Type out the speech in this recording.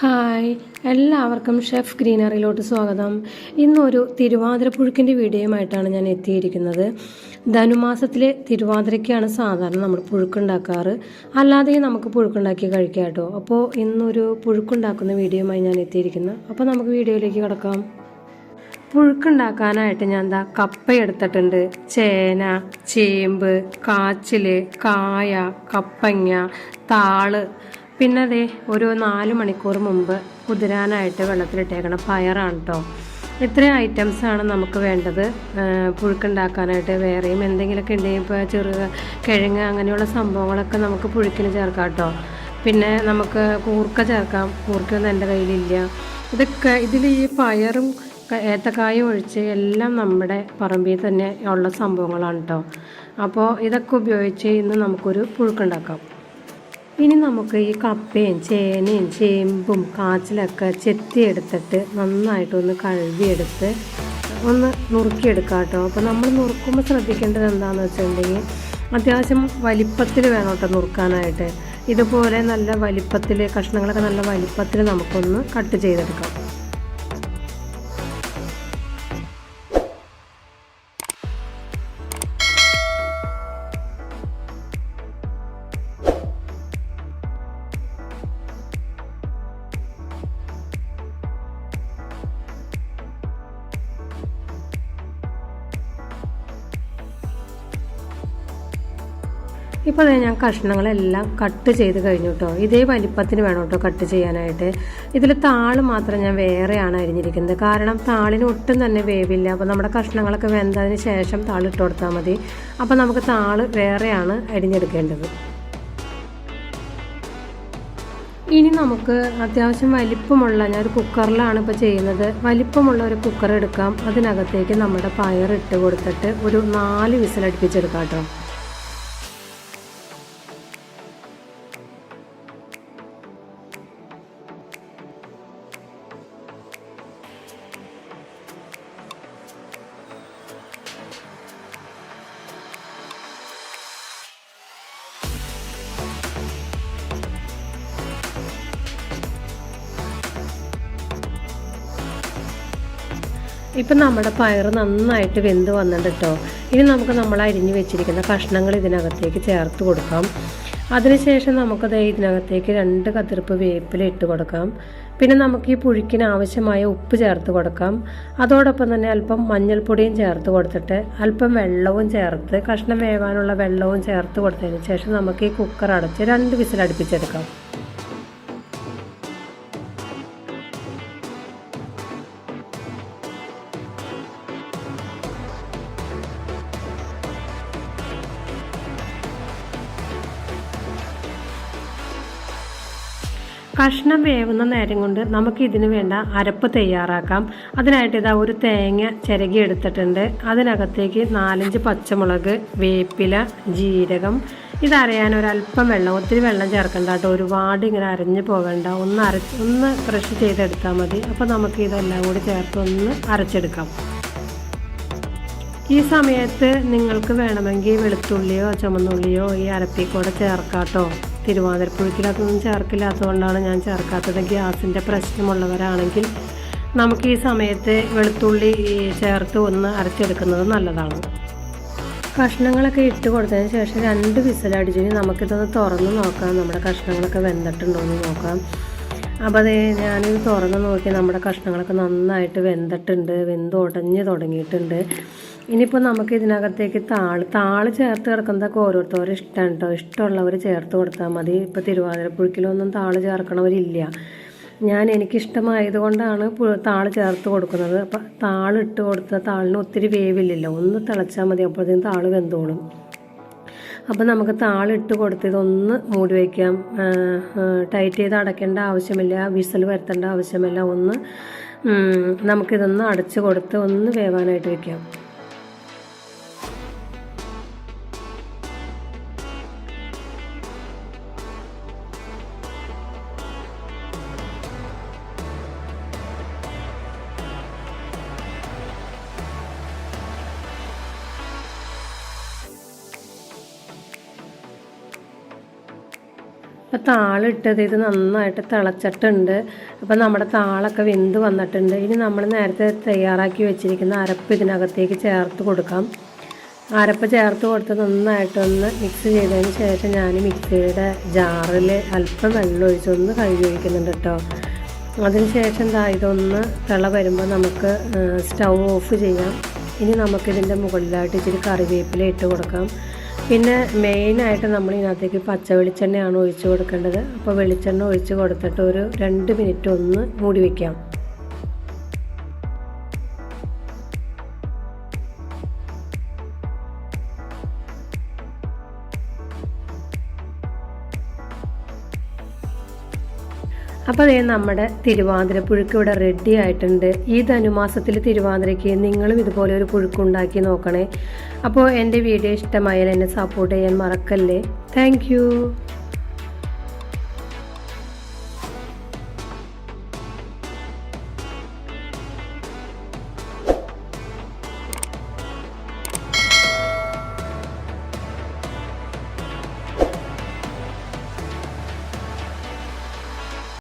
Hi. എല്ലാവർക്കും chef ഗ്രീനറിയിലോട്ട് സ്വാഗതം. ഇന്നൊരു തിരുവാതിരപ്പുഴുക്കിന്റെ വീഡിയോയുമായിട്ടാണ് ഞാൻ എത്തിയിരിക്കുന്നത്. ധനുമാസത്തിലെ തിരുവാതിരയ്ക്കാണ് സാധാരണ നമ്മൾ പുഴുക്കുണ്ടാക്കാറ്. അല്ലാതെയും നമുക്ക് പുഴുക്കുണ്ടാക്കി കഴിക്കാം കേട്ടോ. അപ്പോൾ ഇന്നൊരു പുഴുക്കുണ്ടാക്കുന്ന വീഡിയോയുമായി ഞാൻ എത്തിയിരിക്കുന്നത് അപ്പോൾ നമുക്ക് വീഡിയോയിലേക്ക് കിടക്കാം. പുഴുക്കുണ്ടാക്കാനായിട്ട് ഞാൻ എന്താ കപ്പ എടുത്തിട്ടുണ്ട്. ചേന ചേമ്പ് കാച്ചിൽ കായ കപ്പങ്ങ താൾ പിന്നെ അതെ ഒരു നാല് മണിക്കൂർ മുമ്പ് കുതിരാനായിട്ട് വെള്ളത്തിലിട്ടേക്കണ പയറാണ് കേട്ടോ ഇത്രയും ഐറ്റംസാണ് നമുക്ക് വേണ്ടത്. പുഴുക്കുണ്ടാക്കാനായിട്ട് വേറെയും എന്തെങ്കിലുമൊക്കെ ഉണ്ടെങ്കിൽ ഇപ്പോൾ ചെറു കിഴങ്ങ് അങ്ങനെയുള്ള സംഭവങ്ങളൊക്കെ നമുക്ക് പുഴുക്കിന് ചേർക്കാം കേട്ടോ പിന്നെ നമുക്ക് കൂർക്ക ചേർക്കാം. കൂർക്കയൊന്നും എന്റെ കയ്യിലില്ല. ഇതൊക്കെ ഇതിൽ ഈ പയറും ഏത്തക്കായും ഒഴിച്ച് എല്ലാം നമ്മുടെ പറമ്പിൽ തന്നെ ഉള്ള സംഭവങ്ങളാണ് കേട്ടോ അപ്പോൾ ഇതൊക്കെ ഉപയോഗിച്ച് ഇന്ന് നമുക്കൊരു പുഴുക്കുണ്ടാക്കാം ഇനി നമുക്ക് ഈ കപ്പയും ചേനയും ചേമ്പും കാച്ചിലൊക്കെ ചെത്തിയെടുത്തിട്ട് നന്നായിട്ടൊന്ന് കഴുകിയെടുത്ത് ഒന്ന് നുറുക്കിയെടുക്കാം കേട്ടോ. അപ്പോൾ നമ്മൾ നുറുക്കുമ്പോൾ ശ്രദ്ധിക്കേണ്ടത് എന്താണെന്ന് വെച്ചിട്ടുണ്ടെങ്കിൽ അത്യാവശ്യം വലിപ്പത്തിൽ വേണം കേട്ടോ നുറുക്കാനായിട്ട്. ഇതുപോലെ നല്ല വലിപ്പത്തിൽ കഷ്ണങ്ങളൊക്കെ നല്ല വലിപ്പത്തിൽ നമുക്കൊന്ന് കട്ട് ചെയ്തെടുക്കാം. ഇപ്പോൾ അതായത് ഞാൻ കഷ്ണങ്ങളെല്ലാം കട്ട് ചെയ്ത് കഴിഞ്ഞു കേട്ടോ ഇതേ വലിപ്പത്തിന് വേണം കേട്ടോ കട്ട് ചെയ്യാനായിട്ട്. ഇതിൽ താൾ മാത്രം ഞാൻ വേറെയാണ് അരിഞ്ഞിരിക്കുന്നത്. കാരണം താളിന് ഒട്ടും തന്നെ വേവില്ല. അപ്പോൾ നമ്മുടെ കഷ്ണങ്ങളൊക്കെ വെന്തതിന് ശേഷം താളിട്ട് കൊടുത്താൽ മതി. അപ്പോൾ നമുക്ക് താൾ വേറെയാണ് അരിഞ്ഞെടുക്കേണ്ടത്. ഇനി നമുക്ക് അത്യാവശ്യം വലിപ്പമുള്ള ഞാൻ ഒരു കുക്കറിലാണ് ഇപ്പോൾ ചെയ്യുന്നത്. വലിപ്പമുള്ള ഒരു കുക്കർ എടുക്കാം. അതിനകത്തേക്ക് നമ്മുടെ പയർ ഇട്ട് കൊടുത്തിട്ട് ഒരു നാല് വിസിലടുപ്പിച്ചെടുക്കാം കേട്ടോ ഇപ്പം നമ്മുടെ പയർ നന്നായിട്ട് വെന്ത് വന്നിട്ടുണ്ട് കേട്ടോ ഇനി നമുക്ക് നമ്മൾ അരിഞ്ഞു വെച്ചിരിക്കുന്ന കഷ്ണങ്ങൾ ഇതിനകത്തേക്ക് ചേർത്ത് കൊടുക്കാം. അതിനുശേഷം നമുക്കത് ഇതിനകത്തേക്ക് രണ്ട് കതിർപ്പ് വേപ്പില ഇട്ട് കൊടുക്കാം. പിന്നെ നമുക്ക് ഈ പുഴുക്കിന് ആവശ്യമായ ഉപ്പ് ചേർത്ത് കൊടുക്കാം. അതോടൊപ്പം തന്നെ അല്പം മഞ്ഞൾപ്പൊടിയും ചേർത്ത് കൊടുത്തിട്ട് അല്പം വെള്ളവും ചേർത്ത് കഷ്ണം വേവാനുള്ള വെള്ളവും ചേർത്ത് കൊടുത്തതിന് ശേഷം നമുക്ക് ഈ കുക്കർ അടച്ച് രണ്ട് വിസിൽ കഷ്ണം വേവുന്ന നേരം കൊണ്ട് നമുക്ക് ഇതിന് വേണ്ട അരപ്പ് തയ്യാറാക്കാം. അതിനായിട്ട് ഇതാ ഒരു തേങ്ങ ചിരകി എടുത്തിട്ടുണ്ട് അതിനകത്തേക്ക് നാലഞ്ച് പച്ചമുളക് വേപ്പില ജീരകം. ഇതറിയാൻ ഒരല്പം വെള്ളം ഒത്തിരി വെള്ളം ചേർക്കണ്ട കേട്ടോ. ഒരുപാട് ഇങ്ങനെ അരഞ്ഞു പോകണ്ട. ഒന്ന് അരച്ച് ഒന്ന് ക്രഷ് ചെയ്തെടുത്താൽ മതി. അപ്പോൾ നമുക്ക് ഇതെല്ലാം കൂടി ചേർത്ത് ഒന്ന് അരച്ചെടുക്കാം. ഈ സമയത്ത് നിങ്ങൾക്ക് വേണമെങ്കിൽ വെളുത്തുള്ളിയോ ചുമന്നുള്ളിയോ ഈ അരപ്പിക്കൂടെ ചേർക്കാം ചേർക്കാട്ടോ തിരുവാതിരപ്പുഴുക്കിലതൊന്നും ചേർക്കില്ലാത്തതുകൊണ്ടാണ് ഞാൻ ചേർക്കാത്തത്. ഗ്യാസിന്റെ പ്രശ്നമുള്ളവരാണെങ്കിൽ നമുക്ക് ഈ സമയത്ത് വെളുത്തുള്ളി ചേർത്ത് ഒന്ന് അരച്ചെടുക്കുന്നത് നല്ലതാണ്. കഷ്ണങ്ങളൊക്കെ ഇട്ട് കൊടുത്തതിന് ശേഷം രണ്ട് വിസലടിച്ചിന് നമുക്കിതൊന്ന് തുറന്ന് നോക്കാം. നമ്മുടെ കഷ്ണങ്ങളൊക്കെ വെന്തിട്ടുണ്ടോ എന്ന് നോക്കാം. അപ്പോൾ അതേ ഞാനിത് തുറന്ന് നോക്കി നമ്മുടെ കഷ്ണങ്ങളൊക്കെ നന്നായിട്ട് വെന്തിട്ടുണ്ട് വെന്ത് ഉടഞ്ഞ് തുടങ്ങിയിട്ടുണ്ട്. ഇനിയിപ്പോൾ നമുക്ക് ഇതിനകത്തേക്ക് താൾ താൾ ചേർത്ത് കിടക്കുന്നതൊക്കെ ഓരോരുത്തരും ഇഷ്ടമാണ് കേട്ടോ ഇഷ്ടമുള്ളവർ ചേർത്ത് കൊടുത്താൽ മതി. ഇപ്പോൾ തിരുവാതിരപ്പുഴുക്കിലൊന്നും താൾ ചേർക്കണവരില്ല. ഞാൻ എനിക്കിഷ്ടമായത് കൊണ്ടാണ് താൾ ചേർത്ത് കൊടുക്കുന്നത്. അപ്പം താളിട്ട് കൊടുത്ത താളിന് ഒത്തിരി വേവില്ലല്ലോ. ഒന്ന് തിളച്ചാൽ മതി അപ്പോഴത്തേക്കും താൾ വെന്തോളും. അപ്പം നമുക്ക് താളിട്ട് കൊടുത്ത് ഇതൊന്ന് മൂടി വയ്ക്കാം ടൈറ്റ് ചെയ്ത് അടയ്ക്കേണ്ട ആവശ്യമില്ല. വിസൽ വരുത്തേണ്ട ആവശ്യമില്ല. ഒന്ന് നമുക്കിതൊന്ന് അടച്ചു കൊടുത്ത് ഒന്ന് വേവാനായിട്ട് വയ്ക്കാം അപ്പോൾ താളിട്ടത് ഇത് നന്നായിട്ട് തിളച്ചിട്ടുണ്ട്. അപ്പോൾ നമ്മുടെ താളൊക്കെ വെന്ത് വന്നിട്ടുണ്ട്. ഇനി നമ്മൾ നേരത്തെ തയ്യാറാക്കി വെച്ചിരിക്കുന്ന അരപ്പ് ഇതിനകത്തേക്ക് ചേർത്ത് കൊടുക്കാം. അരപ്പ് ചേർത്ത് കൊടുത്ത് നന്നായിട്ടൊന്ന് മിക്സ് ചെയ്തതിന് ശേഷം ഞാൻ മിക്സിയുടെ ജാറിൽ അല്പം വെള്ളം ഒഴിച്ചൊന്ന് കഴുകി ഒഴിക്കുന്നുണ്ട് കേട്ടോ അതിനുശേഷം ദാ ഇതൊന്ന് തിള വരുമ്പോൾ നമുക്ക് സ്റ്റൗ ഓഫ് ചെയ്യാം. ഇനി നമുക്കിതിന്റെ മുകളിലായിട്ട് ഇച്ചിരി കറിവേപ്പില ഇട്ട് കൊടുക്കാം. പിന്നെ മെയിനായിട്ട് നമ്മൾ ഇതിനകത്തേക്ക് പച്ച വെളിച്ചെണ്ണയാണ് ഒഴിച്ചു കൊടുക്കേണ്ടത്. അപ്പോൾ വെളിച്ചെണ്ണ ഒഴിച്ച് കൊടുത്തിട്ട് ഒരു രണ്ട് മിനിറ്റ് ഒന്ന് മൂടി വയ്ക്കാം അപ്പോൾ അതേ നമ്മുടെ തിരുവാതിര പുഴുക്ക് ഇവിടെ റെഡി ആയിട്ടുണ്ട്. ഈ ധനുമാസത്തിൽ തിരുവാതിരയ്ക്ക് നിങ്ങളും ഇതുപോലെ ഒരു പുഴുക്കുണ്ടാക്കി നോക്കണേ. അപ്പോൾ എന്റെ വീഡിയോ ഇഷ്ടമായാൽ എന്നെ സപ്പോർട്ട് ചെയ്യാൻ മറക്കല്ലേ. താങ്ക്